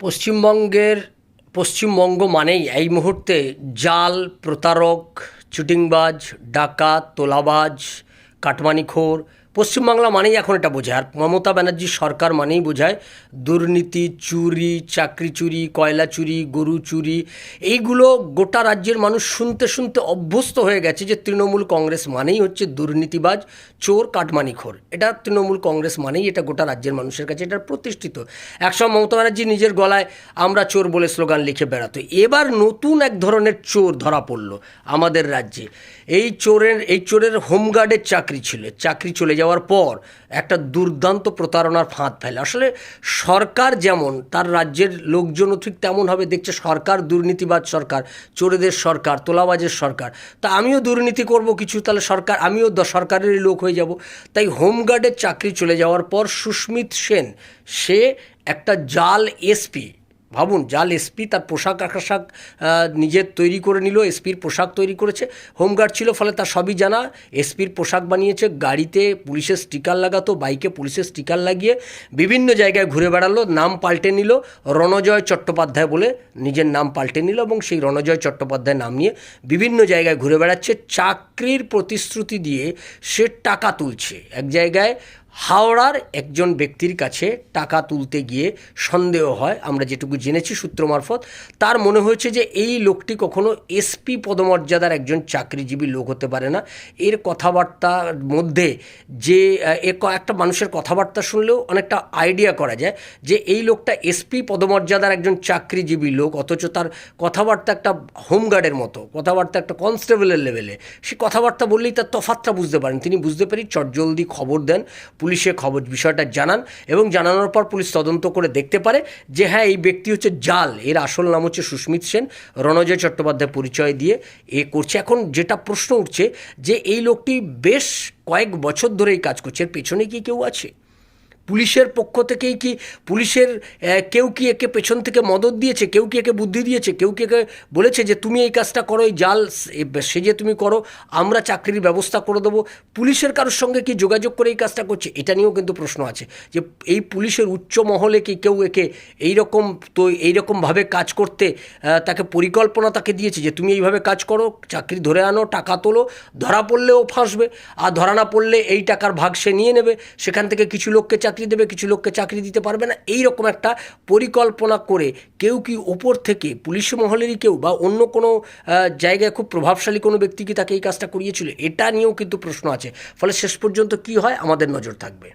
পশ্চিমবঙ্গের পশ্চিমবঙ্গ মানেই এই মুহূর্তে জাল প্রতারক চুটিংবাজ ডাকাত তোলাবাজ কাটমানিখোর পশ্চিমবাংলা মানেই এখন এটা বোঝায়। আর মমতা ব্যানার্জির সরকার মানেই বোঝায় দুর্নীতি, চুরি, চাকরি চুরি, কয়লা চুরি, গরু চুরি। এইগুলো গোটা রাজ্যের মানুষ শুনতে শুনতে অভ্যস্ত হয়ে গেছে যে তৃণমূল কংগ্রেস মানেই হচ্ছে দুর্নীতিবাজ, চোর কাটমানিখোর এটা তৃণমূল কংগ্রেস মানেই এটা গোটা রাজ্যের মানুষের কাছে এটা প্রতিষ্ঠিত। একসময় মমতা ব্যানার্জি নিজের গলায় আমরা চোর বলে স্লোগান লিখে বেড়াতো। এবার নতুন এক ধরনের চোর ধরা পড়ল আমাদের রাজ্যে। এই চোরের এই চোরের হোমগার্ডের চাকরি ছিল। চাকরি চলে যাওয়ার পর একটা দুর্দান্ত প্রতারণার ফাঁদ ফেলে। আসলে সরকার যেমন, তার রাজ্যের লোকজনও ঠিক তেমনভাবে দেখছে সরকার দুর্নীতিবাদ সরকার, চোরেদের সরকার, তোলাবাজের সরকার। তা আমিও দুর্নীতি করব কিছু, তাহলে সরকার, আমিও সরকারেরই লোক হয়ে যাব। তাই হোমগার্ডের চাকরি চলে যাওয়ার পর সুস্মিত সেন, সে একটা জাল এসপি ভাবুন, জাল এসপি তার পোশাক আশাক নিজের তৈরি করে নিল এসপির পোশাক তৈরি করেছে। হোমগার্ড ছিল ফলে তার সবই জানা। এসপির পোশাক বানিয়েছে, গাড়িতে পুলিশের স্টিকার লাগাতো, বাইকে পুলিশের স্টিকার লাগিয়ে বিভিন্ন জায়গায় ঘুরে বেড়ালো, নাম পাল্টে নিল, রণজয় চট্টোপাধ্যায় বলে নিজের নাম পাল্টে নিল এবং সেই রণজয় চট্টোপাধ্যায় নাম নিয়ে বিভিন্ন জায়গায় ঘুরে বেড়াচ্ছে। চাকরির প্রতিশ্রুতি দিয়ে সে টাকা তুলছে। এক জায়গায় হাওড়ার একজন ব্যক্তির কাছে টাকা তুলতে গিয়ে সন্দেহ হয়। আমরা যেটুকু জেনেছি সূত্র মারফত, তার মনে হয়েছে যে এই লোকটি কখনো এসপি পদমর্যাদার একজন চাকরিজীবী লোক হতে পারে না। এর কথাবার্তার মধ্যে যে একটা মানুষের কথাবার্তা শুনলেও অনেকটা আইডিয়া করা যায় যে এই লোকটা এসপি পদমর্যাদার একজন চাকরিজীবী লোক, অথচ তার কথাবার্তা একটা হোমগার্ডের মতো, কথাবার্তা একটা কনস্টেবলের লেভেলে। সে কথাবার্তা বললেই তার তফাতটা বুঝতে পারেন। তিনি বুঝতে পারি চটজলদি খবর দেন। পুলিশে খবর, বিষয়টা জানান এবং জানানোর পর পুলিশ তদন্ত করে দেখতে পারে যে হ্যাঁ এই ব্যক্তি হচ্ছে জাল। এর আসল নাম হচ্ছে সুস্মিত সেন। রণজয় চট্টোপাধ্যায় পরিচয় দিয়ে এ করছে। এখন যেটা প্রশ্ন উঠছে যে এই লোকটি বেশ কয়েক বছর ধরেই কাজ করছে। এর পেছনে কি কেউ আছে? পুলিশের পক্ষ থেকেই কি পুলিশের কেউ কি একে পেছন থেকে মদত দিয়েছে? কেউ কি একে বুদ্ধি দিয়েছে? কেউ কি একে বলেছে যে তুমি এই কাজটা করো, এই জাল সেজে তুমি করো, আমরা চাকরির ব্যবস্থা করে দেবো। পুলিশের কারোর সঙ্গে কি যোগাযোগ করে এই কাজটা করছে? এটা নিয়েও কিন্তু প্রশ্ন আছে যে এই পুলিশের উচ্চ মহলে কি কেউ একে এইরকম তো এইরকমভাবে কাজ করতে তাকে পরিকল্পনা তাকে দিয়েছে যে তুমি এইভাবে কাজ করো, চাকরি ধরে আনো, টাকা তোলো, ধরা পড়লেও ফাঁসবে, আর ধরা না পড়লে এই টাকার ভাগ সে নিয়ে নেবে। সেখান থেকে কিছু লোককে চাকরি দেবে, কিছু লোককে চাকরি দিতে পারবে না। এই রকম একটা পরিকল্পনা করে কেউ কি ওপর থেকে পুলিশ মহলেরই কেউ বা অন্য কোনো জায়গায় খুব প্রভাবশালী কোনো ব্যক্তি কি তাকে এই কাজটা করিয়েছিল? এটা নিয়েও কিন্তু প্রশ্ন আছে। ফলে শেষ পর্যন্ত কি হয়? আমাদের নজর থাকবে।